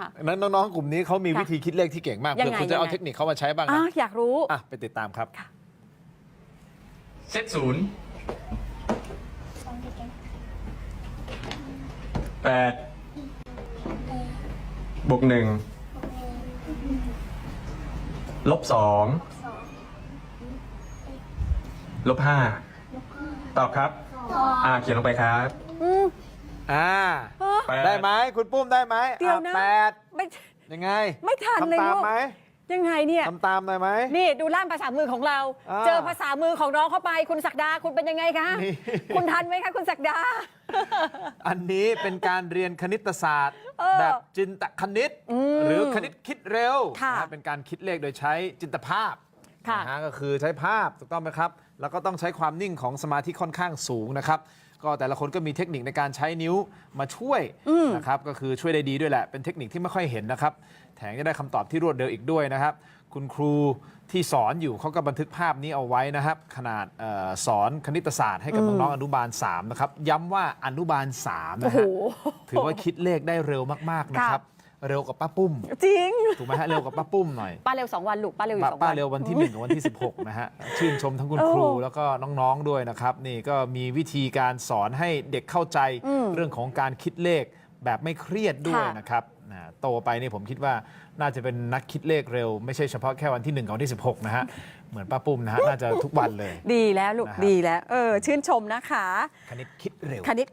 ค่ะ นั้นน้องๆกลุ่มนี้เขามีค่ะวิธีคิดเลขที่เก่งมากยังเผื่อไงคุณจะเอายังไง เทคนิคเขามาใช้บ้างอะนะอยากรู้ อะไปติดตามครับ เซตศูนย์แปดบวกหนึ่งลบสองลบห้าตอบครับ อ่าเขียนลงไปครับอืมอ่า เออ แปได้ไหมคุณปุ้มได้ไหมเดี๋ยวอ่นะแปดไม่ยังไงไม่ทันเลยทำตามลูกไหมยังไงเนี่ย ทำตามหน่อยไหม นี่ดูล่ามภาษามือของเรา อ่าเจอภาษามือของน้องเข้าไป คุณศักดาคุณเป็นยังไงคะ นี่ คุณทันไหมคะคุณศักดา อันนี้เป็นการเรียนคณิตศาสตร์ เออแบบจินตคณิตอืมหรือคณิตคิดเร็วค่ะ นะฮะเป็นการคิดเลขโดยใช้จินตภาพ ค่ะนะฮะก็คือใช้ภาพถูกต้องไหมครับ แล้วก็ต้องใช้ความนิ่งของสมาธิค่อนข้างสูงนะครับ ก็แต่ละคนก็มีเทคนิคในการใช้นิ้วมาช่วยนะครับก็คือช่วยได้ดีด้วยแหละ เป็นเทคนิคที่ไม่ค่อยเห็นนะครับ แถมจะได้คำตอบที่รวดเร็วอีกด้วยนะครับ คุณครูที่สอนอยู่เขาก็บันทึกภาพนี้เอาไว้นะครับ ขนาดเออสอนคณิตศาสตร์ให้กับน้องๆอนุบาล3นะครับย้ำว่าอนุบาล3โอ้นะโห ฮะ ถือว่าคิดเลขได้เร็วมาก ๆ นะครับ เร็วกว่าป้าปุ้ม จริง ถูกไหมฮะเร็วกว่าป้าปุ้มหน่อย ป้าเร็วสองวันลูกป้าเร็วอยู่ป้าสองป้าวัน เร็ววันที่ 1 กับวันที่ 16 นะฮะ ชื่นชมทั้งคุณโอ้ครูแล้วก็น้องๆด้วยนะครับ นี่ก็มีวิธีการสอนให้เด็กเข้าใจอืมเรื่องของการคิดเลขแบบไม่เครียดด้วยค่ะ นะครับนะโตไปนี่ผมคิดว่าน่าจะเป็นนักคิดเลขเร็ว ไม่ใช่เฉพาะแค่วันที่ 1 กับวันที่ 16 นะฮะ เหมือนป้าปุ้มนะฮะน่าจะทุกวันเลย ดีแล้วลูกนะครับ ดีแล้ว เออ ชื่นชมนะคะ คณิตคิดเร็ว คณิต